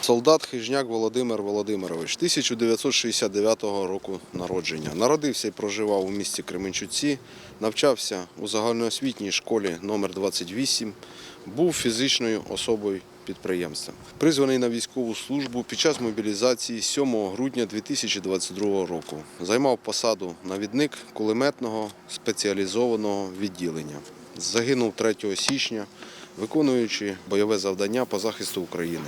Солдат Хижняк Володимир Володимирович, 1969 року народження. Народився і проживав у місті Кременчуці, навчався у загальноосвітній школі номер 28 був фізичною особою підприємства. Призваний на військову службу під час мобілізації 7 грудня 2022 року. Займав посаду навідник кулеметного спеціалізованого відділення. Загинув 3 січня, виконуючи бойове завдання по захисту України.